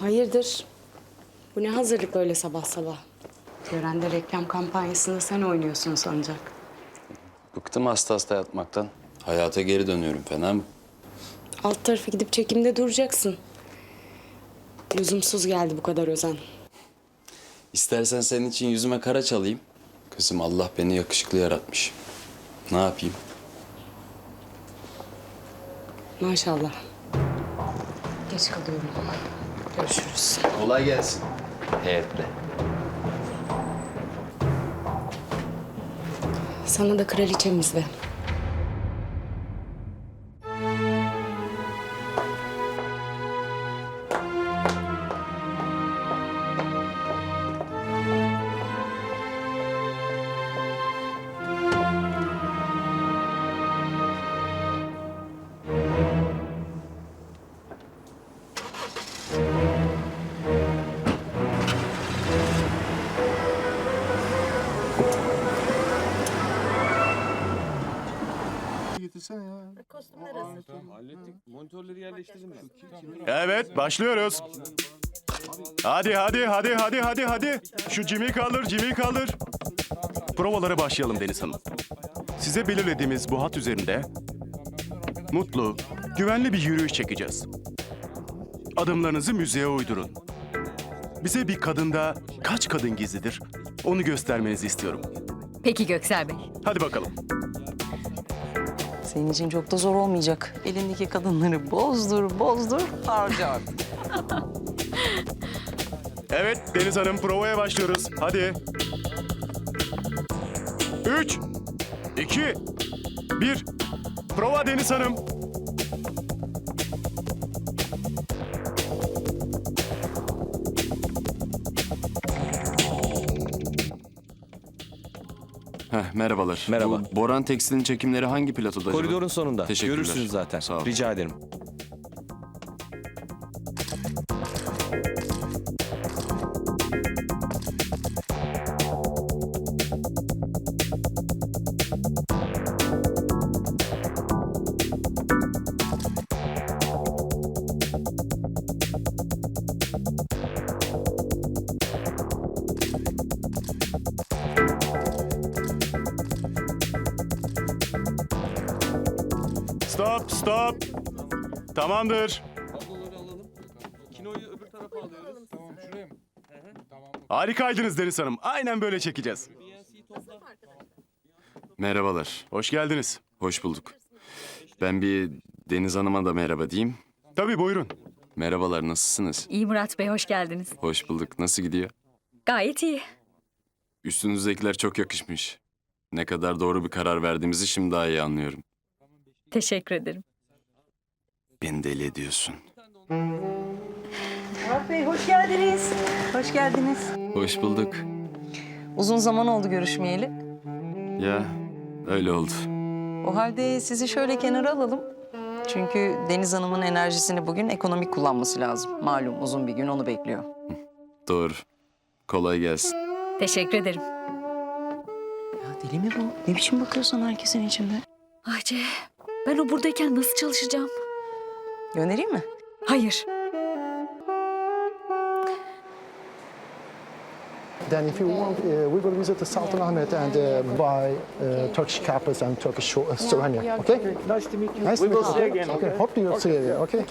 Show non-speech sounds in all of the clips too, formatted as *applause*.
Hayırdır? Bu ne hazırlık böyle sabah sabah? Törende reklam kampanyasında sen oynuyorsun sanacak. Bıktım hasta hasta yatmaktan. Hayata geri dönüyorum fena mı? Alt tarafı gidip çekimde duracaksın. Lüzumsuz geldi bu kadar özen. İstersen senin için yüzüme kara çalayım. Kızım Allah beni yakışıklı yaratmış. Ne yapayım? Maşallah. Geç kalıyorum Görüşürüz. Kolay gelsin. Heyetle. Sana da kraliçemizle. Getirsene ya. Hallettik. Monitörleri yerleştirdim ben. Evet, başlıyoruz. Hadi, hadi, hadi, hadi, hadi, hadi. Şu Jimmy kaldır, Jimmy kaldır. Provalara başlayalım Deniz Hanım. Size belirlediğimiz bu hat üzerinde mutlu, güvenli bir yürüyüş çekeceğiz. Adımlarınızı müziğe uydurun. Bize bir kadında kaç kadın gizlidir? Onu göstermenizi istiyorum. Peki Göksel Bey. Hadi bakalım. Senin için çok da zor olmayacak. Elindeki kadınları bozdur, bozdur, harca. *laughs* Evet Deniz Hanım provaya başlıyoruz. Hadi. Üç, iki, bir. Prova Deniz Hanım. Heh, merhabalar. Merhaba. Bu Boran Tekstil'in çekimleri hangi platoda acaba? Koridorun sonunda. Teşekkürler. Görürsünüz zaten. Sağ ol. Rica ederim. Stop, stop. Tamamdır. Kinoyu öbür tarafa alıyoruz. Harikaydınız Deniz Hanım. Aynen böyle çekeceğiz. Merhabalar. Hoş geldiniz. Hoş bulduk. Ben bir Deniz Hanım'a da merhaba diyeyim. Tabii buyurun. Merhabalar, nasılsınız? İyi Murat Bey, hoş geldiniz. Hoş bulduk. Nasıl gidiyor? Gayet iyi. Üstünüzdekiler çok yakışmış. Ne kadar doğru bir karar verdiğimizi şimdi daha iyi anlıyorum. Teşekkür ederim. Beni deli ediyorsun. Murat Bey hoş geldiniz. Hoş geldiniz. Hoş bulduk. Uzun zaman oldu görüşmeyeli. Ya öyle oldu. O halde sizi şöyle kenara alalım. Çünkü Deniz Hanım'ın enerjisini bugün ekonomik kullanması lazım. Malum uzun bir gün onu bekliyor. Doğru. Kolay gelsin. Teşekkür ederim. Ya deli mi bu? Ne biçim bakıyorsun herkesin içinde? Ayce, ben o buradayken nasıl çalışacağım? Göndereyim mi? Hayır. Then if you want, uh, we will visit the Sultanahmet and uh, buy uh, Turkish carpets and Turkish sho- uh, souvenir. Okay? Nice to meet you. Nice to meet you. Okay. okay. Hope you see you again. Okay.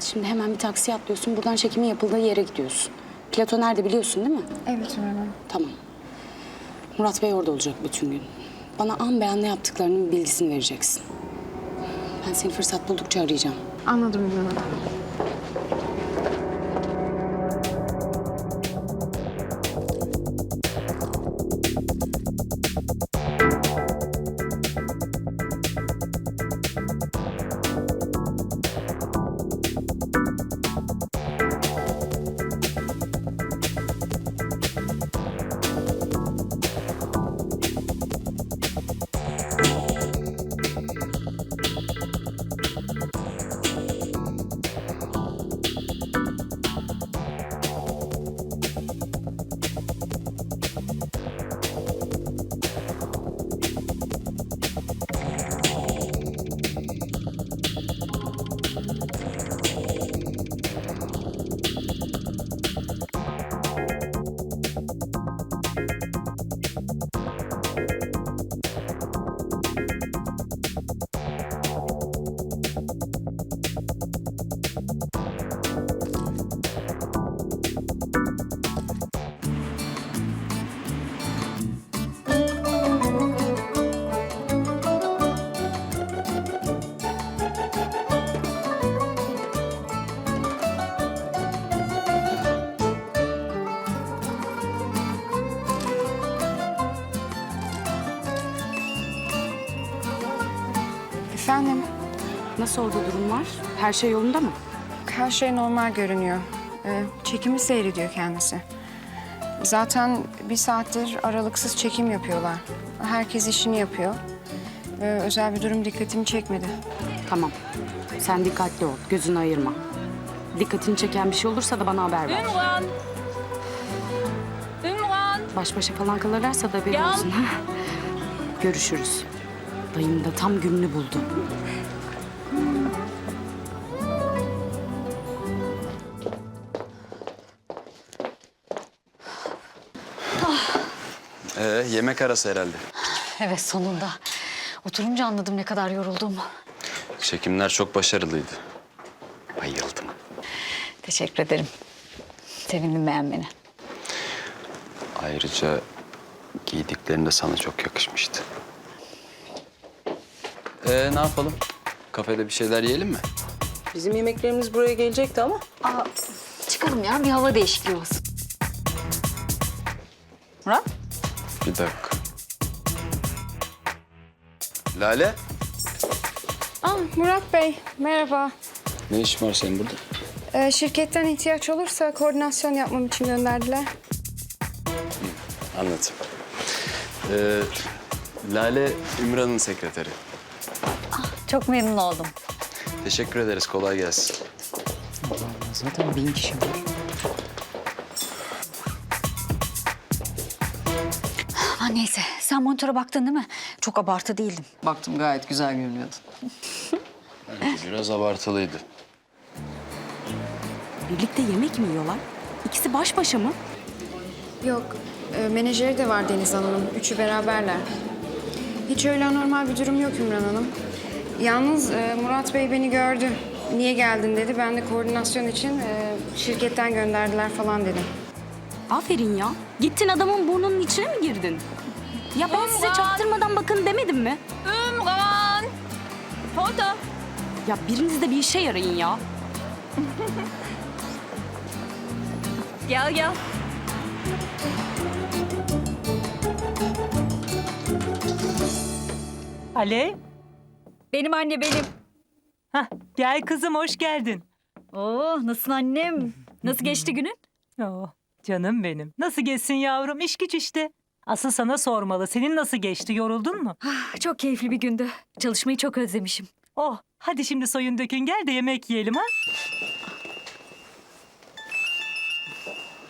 Şimdi hemen bir taksiye atlıyorsun. Buradan çekimin yapıldığı yere gidiyorsun. Plato nerede biliyorsun değil mi? Evet öğretmenim. Tamam. Murat Bey orada olacak bütün gün. Bana an beyan ne yaptıklarının bilgisini vereceksin. Ben seni fırsat buldukça arayacağım. Anladım öğretmenim. Efendim, Nasıl orada durumlar? Her şey yolunda mı? her şey normal görünüyor. Ee, çekimi seyrediyor kendisi. Zaten bir saattir aralıksız çekim yapıyorlar. Herkes işini yapıyor. Ee, özel bir durum dikkatimi çekmedi. Tamam. Sen dikkatli ol. Gözünü ayırma. Dikkatini çeken bir şey olursa da bana haber ver. Ümran! Ümran! Baş başa falan kalırlarsa da haberin olsun. *laughs* Görüşürüz. Dayım da tam gününü buldu. Ee, yemek arası herhalde. Evet sonunda. Oturunca anladım ne kadar yorulduğumu. Çekimler çok başarılıydı. Bayıldım. Teşekkür ederim. Sevindim beğenmeni. Ayrıca giydiklerin de sana çok yakışmıştı. Ee, ne yapalım? Kafede bir şeyler yiyelim mi? Bizim yemeklerimiz buraya gelecekti ama. Aa, çıkalım ya bir hava değişikliği olsun. Murat? Bir dakika. Lale, Aa, Murat Bey, merhaba. ne işin var senin burada? Ee, şirketten ihtiyaç olursa koordinasyon yapmam için gönderdiler. Anladım. Ee, Lale, Ümran'ın sekreteri. Çok memnun oldum. Teşekkür ederiz, kolay gelsin. Zaten bin kişi var. Ha neyse sen monitöre baktın değil mi? Çok abartı değildim. Baktım gayet güzel görünüyordu. Biraz abartılıydı. Birlikte yemek mi yiyorlar? İkisi baş başa mı? Yok, e, menajeri de var Deniz Hanım'ın. Üçü beraberler. Hiç öyle anormal bir durum yok Ümran Hanım. Yalnız e, Murat Bey beni gördü. Niye geldin dedi. Ben de koordinasyon için e, şirketten gönderdiler falan dedim. Aferin ya. Gittin adamın burnunun içine mi girdin? Ya ben size çaktırmadan bakın demedim mi? Ümran! Foto! Ya biriniz de bir işe yarayın ya. Gel gel. Alev. Benim anne benim. Hah, gel kızım hoş geldin. Oo nasılsın annem? Nasıl geçti günün? Oh, canım benim. Nasıl geçsin yavrum? İş güç işte. Asıl sana sormalı. Senin nasıl geçti? Yoruldun mu? Ah, Çok keyifli bir gündü. Çalışmayı çok özlemişim. Oh, hadi şimdi soyun dökün gel de yemek yiyelim ha.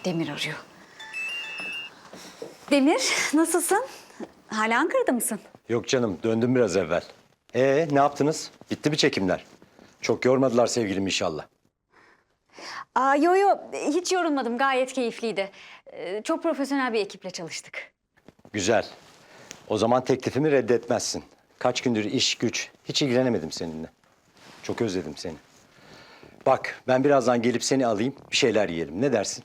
Demir arıyor. Demir nasılsın? Hala Ankara'da mısın? Yok canım döndüm biraz evvel. Ee ne yaptınız? Bitti mi çekimler? Çok yormadılar sevgilim inşallah. Aa, yo yo hiç yorulmadım gayet keyifliydi. Ee, çok profesyonel bir ekiple çalıştık. Güzel. O zaman teklifimi reddetmezsin. Kaç gündür iş güç hiç ilgilenemedim seninle. Çok özledim seni. Bak ben birazdan gelip seni alayım bir şeyler yiyelim. Ne dersin?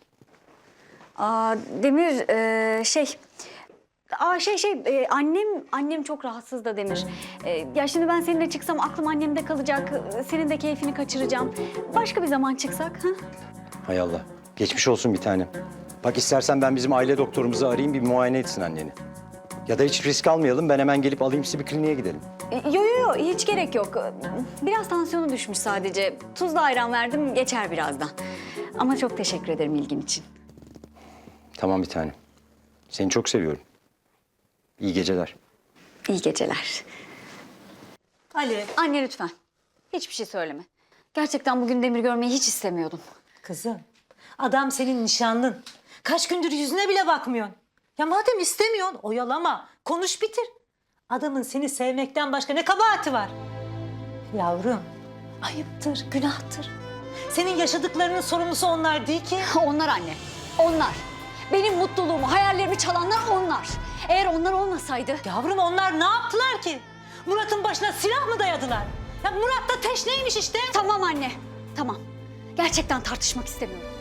Aa, Demir e, şey Aa şey şey e, annem annem çok rahatsız da Demir. E, ya şimdi ben seninle çıksam aklım annemde kalacak. e, Senin de keyfini kaçıracağım. Başka bir zaman çıksak ha? Hay Allah. Geçmiş olsun bir tanem. Bak istersen ben bizim aile doktorumuzu arayayım bir muayene etsin anneni. Ya da hiç risk almayalım ben hemen gelip alayım sizi bir kliniğe gidelim. E, Yo yo yo hiç gerek yok. Biraz tansiyonu düşmüş sadece. Tuzla ayran verdim geçer birazdan. Ama çok teşekkür ederim ilgin için. Tamam bir tanem. Seni çok seviyorum. İyi geceler. İyi geceler. Alev. Anne lütfen. Hiçbir şey söyleme. Gerçekten bugün Demir görmeyi hiç istemiyordum. Kızım, adam senin nişanlın. Kaç gündür yüzüne bile bakmıyorsun. Ya madem istemiyorsun, oyalama. Konuş bitir. Adamın seni sevmekten başka ne kabahati var? Yavrum, ayıptır, günahtır. Senin yaşadıklarının sorumlusu onlar değil ki. *laughs* Onlar anne. Onlar. Benim mutluluğumu, hayallerimi çalanlar onlar. Eğer onlar olmasaydı... Yavrum onlar ne yaptılar ki? Murat'ın başına silah mı dayadılar? Ya Murat da teşneymiş işte. Tamam anne. Tamam. Gerçekten tartışmak istemiyorum.